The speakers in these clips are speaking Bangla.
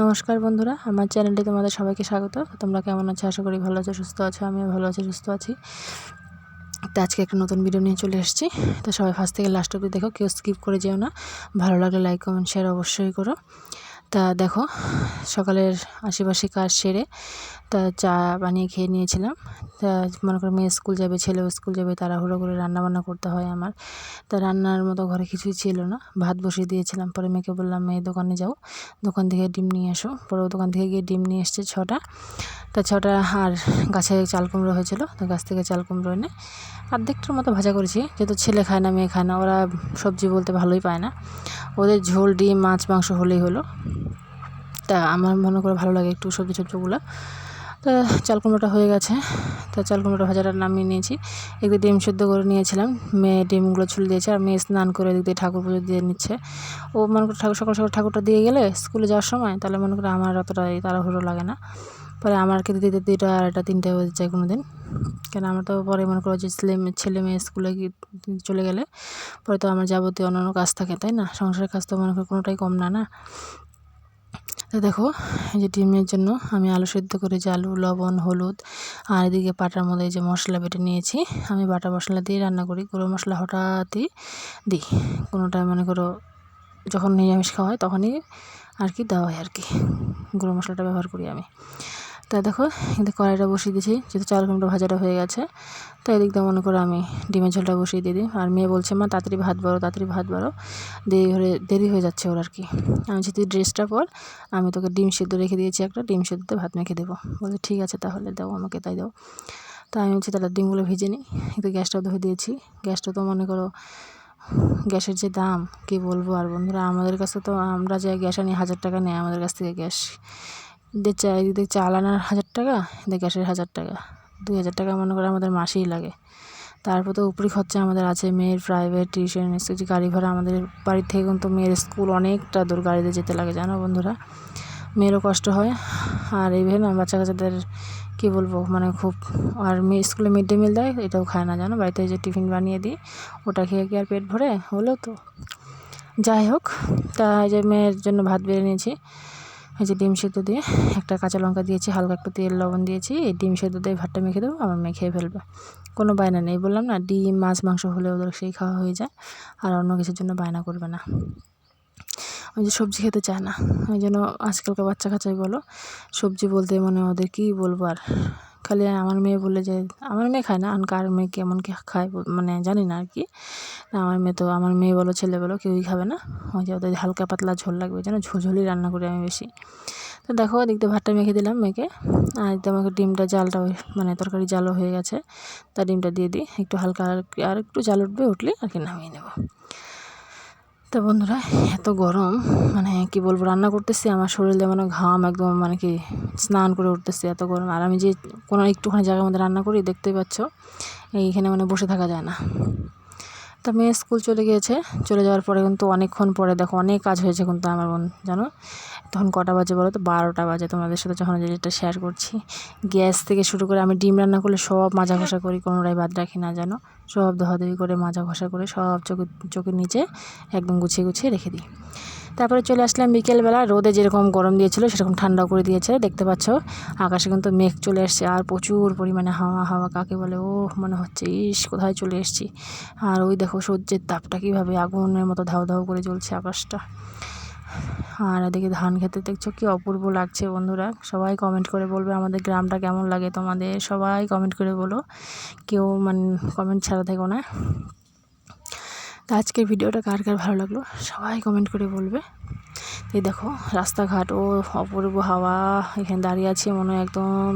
নমস্কার বন্ধুরা, আমার চ্যানেলটি তোমাদের সবাইকে স্বাগত। তোমরা কেমন আছো? আশা করি ভালো আছো, সুস্থ আছো, আমিও ভালো আছি, সুস্থ আছি। তো আজকে একটা নতুন ভিডিও নিয়ে চলে এসেছি। তো সবাই ফার্স্ট থেকে লাস্ট অব্দি দেখো, কেউ স্কিপ করে যেও না। ভালো লাগলে লাইক কমেন্ট শেয়ার অবশ্যই করো। তা দেখো, সকালের আশেপাশে কাজ সেরে তা চা বানিয়ে খেয়ে নিয়েছিলাম। তা মনে করো মেয়ে স্কুল যাবে ছেলেও স্কুল যাবে, তাড়াহুড়ো করে রান্নাবান্না করতে হয় আমার। তা রান্নার মতো ঘরে কিছুই ছিল না। ভাত বসিয়ে দিয়েছিলাম। পরে মেয়েকে বললাম, মেয়ে, দোকানে যাও। দোকান থেকে ডিম নিয়ে এসো। পরে দোকান থেকে গিয়ে ডিম নিয়ে এসছে ছটা। তা ছটা আর গাছে চাল কুমড়ো হয়েছিল। তো গাছ থেকে চাল কুমড়ো এনে অর্ধেকটার মতো ভাজা করেছি। যেহেতু ছেলে খায় না, মেয়ে খায় না, ওরা সবজি বলতে ভালোই পায় না। ওদের ঝোল ডিম, মাছ, মাংস হলেই হলো। তা আমার মনে করে ভালো লাগে একটু সবজি সবজিগুলো তা চাল কুমড়োটা হয়ে গেছে। তা চাল কুমড়োটা ভাজাটা নামিয়ে নিয়েছি। একদিকে ডিম সেদ্ধ করে নিয়েছিলাম। মেয়ে ডিমগুলো ছুলে দিয়েছে আর মেয়ে স্নান করে এদিক দিয়ে ঠাকুর পুজো দিয়ে নিচ্ছে। ও মনে করে ঠাকুর সকাল সকাল ঠাকুরটা দিয়ে গেলে স্কুলে যাওয়ার সময় তাহলে মনে করে আমার অতটা তাড়াহুড়ো লাগে না। পরে আমার খেতে দিতে দুইটা, আড়াইটা, তিনটে হয়ে যায় কোনো দিন কেন আমার তো পরে মনে করো যে ছেলে মেয়ে ছেলে মেয়ে স্কুলে চলে গেলে পরে তো আমার যাবতীয় অন্যান্য কাজ থাকে, তাই না? সংসারের কাজ তো মনে করি কোনোটাই কম না না? তো দেখো যে ডিমের জন্য আমি আলু সেদ্ধ করে যে আলু, লবণ, হলুদ, আর এদিকে পাটার মধ্যে যে মশলা বেটে নিয়েছি। আমি বাটা মশলা দিয়ে রান্না করি গুঁড়ো মশলা হঠাৎই দিই। কোনোটা মনে করো যখন নিরামিষ খাওয়া হয় তখনই আর কি দেওয়া হয় আর কি। গুঁড়ো মশলাটা ব্যবহার করি আমি। তা দেখো কিন্তু কড়াইটা বসিয়ে দিয়েছি, যেহেতু চাল কুমড়ো ভাজাটা হয়ে গেছে। তো এদিক দিয়ে মনে করো আমি ডিমের ঝোলটা বসিয়ে দিয়ে দিই। আর মেয়ে বলছে, মা, তাড়াতাড়ি ভাত বাড়ো, তাড়াতাড়ি ভাত বাড়ো। দেরি হয়ে দেরি হয়ে যাচ্ছে ওর আর কি। আমি যেহেতু ড্রেসটা পর, আমি তোকে ডিম সেদ্ধ রেখে দিয়েছি একটা, ডিম সেদ্ধতে ভাত মেখে দেবো। বলে ঠিক আছে, তাহলে দাও আমাকে, তাই দাও। তা আমি হচ্ছে তাহলে ডিমগুলো ভেজে নিই। একটু গ্যাসটাও ধরে দিয়েছি। গ্যাসটা তো মনে করো, গ্যাসের যে দাম, কী বলব আর বন্ধুরা, আমাদের কাছে তো আমরা যে গ্যাস আনি, হাজার টাকা নেয় আমাদের কাছ থেকে গ্যাস। চা এদিকে চাল আনার হাজার টাকা, এদের গ্যাসের হাজার টাকা, দুই হাজার টাকা মনে করে আমাদের মাসেই লাগে। তারপর তো উপরি খরচা আমাদের আছে, মেয়ের প্রাইভেট টিউশন যে গাড়ি ভাড়া আমাদের বাড়ির থেকে কিন্তু মেয়ের স্কুল অনেকটা দূর গাড়িতে যেতে লাগে, জানো বন্ধুরা? মেয়েরও কষ্ট হয়, আর এই ভেবে বাচ্চা কাচ্চাদের কী বলব মানে খুব, আর মেয়ে স্কুলে মিড ডে মিল দেয়, এটাও খায় না, জানো? বাড়িতে যে টিফিন বানিয়ে দিই, ওটা খেয়ে কি আর পেট ভরে? হলো তো। যাই হোক, তা যে মেয়ের জন্য ভাত বেড়ে নিয়েছি। এই যে ডিম সেদ্ধ দিয়ে একটা কাঁচা লঙ্কা দিয়েছি, হালকা একটু তেল, লবণ দিয়েছি। এই ডিম সেদ্ধ দিয়ে ভাতটা মেখে দেবো, আমার মেখে ফেলবে। কোনো বায়না নেই, বললাম না, ডিম, মাছ, মাংস হলে ওদের সেই খাওয়া হয়ে যায়, আর অন্য কিছুর জন্য বায়না করবে না। ওই যে সবজি খেতে চায় না, ওই জন্য আজকালকার বাচ্চা কাচ্চাই বলো, সবজি বলতে মানে ওদের কী বলব আর। খালি আমার মেয়ে বলে যে, আমার মেয়ে খায় না আর কার মেয়ে কেমন কি খায় মানে জানি না আর কি। আমার মেয়ে তো, আমার মেয়ে বলো, ছেলে বলো, কেউই খাবে না। ওই যে ওদের হালকা পাতলা ঝোল লাগবে, যেন ঝোলঝোলই রান্না করি আমি বেশি। তো দেখো, এদিক দিয়ে ভাতটা মেখে দিলাম মেখে। আর এদিকে আমাকে ডিমটা জালটা মানে তরকারি জালও হয়ে গেছে। তা ডিমটা দিয়ে দিই, একটু হালকা আর একটু জাল উঠবে, উঠলে আর কি নামিয়ে নেব। তো বন্ধুরা, এত গরম মানে কি বলব, রান্না করতেছি, আমার শরীরে মানে ঘাম একদম মানে কি স্নান করে উঠতেছে এত গরম। আর আমি যে কোনো একটুখানি জায়গার মধ্যে রান্না করি, দেখতেই পাচ্ছ, এইখানে মানে বসে থাকা যায় না। তা মেয়ে স্কুল চলে গিয়েছে, চলে যাওয়ার পরে কিন্তু অনেকক্ষণ পরে দেখো অনেক কাজ হয়েছে কিন্তু আমার বোন, জানো? তখন কটা বাজে বলো তো? বারোটা বাজে তোমাদের সাথে যখন যেটা শেয়ার করছি। গ্যাস থেকে শুরু করে আমি ডিম রান্না করলে সব মাজা ঘষা করি, কোনোটাই বাদ রাখি না, জানো? সব ধোয়াধুয়ি করে, মাজা ঘষা করে সব চোখের চোখের নিচে একদম গুছিয়ে গুছিয়ে রেখে দিই। তারপরে চলে আসলাম বিকেলবেলা। রোদে যেরকম গরম দিয়েছিল, সেরকম ঠান্ডাও করে দিয়েছে। দেখতে পাচ্ছ, আকাশে কিন্তু মেঘ চলে এসছে আর প্রচুর পরিমাণে হাওয়া হাওয়া কাকে বলে? ও মনে হচ্ছে, ইস, কোথায় চলে এসছি। আর ওই দেখো সূর্যের তাপটা কীভাবে আগুনের মতো ধাও ধাও করে জ্বলছে আকাশটা। আর এদিকে ধান খেতে দেখছ কি অপূর্ব লাগছে বন্ধুরা। সবাই কমেন্ট করে বলবে আমাদের গ্রামটা কেমন লাগে তোমাদের। সবাই কমেন্ট করে বলো। কেউ মানে কমেন্ট ছাড়া থেকো না। তো আজকের ভিডিওটা কার কার ভালো লাগল সবাই কমেন্ট করে বলবে। এই দেখো, রাস্তাঘাট, ও অপূর্ব হাওয়া, এখানে দাঁড়িয়ে আছি মনে হয় একদম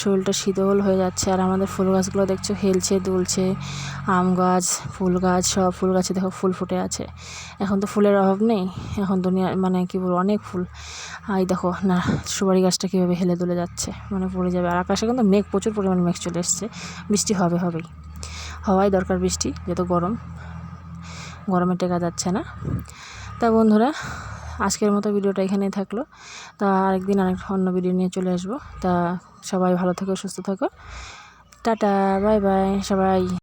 শরীরটা শীতল হয়ে যাচ্ছে। আর আমাদের ফুল গাছগুলো দেখছ, হেলছে, দুলছে, আম গাছ, ফুল গাছ, সব ফুল গাছে দেখো ফুল ফুটে আছে। এখন তো ফুলের অভাব নেই, এখন দুনিয়া মানে কী বলব, অনেক ফুল। এই দেখো, না, সুপারি গাছটা কীভাবে হেলে দুলে যাচ্ছে মানে পড়ে যাবে। আর আকাশে কিন্তু মেঘ, প্রচুর পরিমাণে মেঘ চলে এসছে, বৃষ্টি হবে হবেই। হওয়াই দরকার বৃষ্টি যেহেতু গরম। গরমে টেকা যাচ্ছে না। তা বন্ধুরা, আজকের মতো ভিডিওটা এখানেই থাকল। তা আরেকদিন আরেক অন্য ভিডিও নিয়ে চলে আসব। তা সবাই ভালো থেকো, সুস্থ থাকো। টাটা, বাই বাই, সবাই।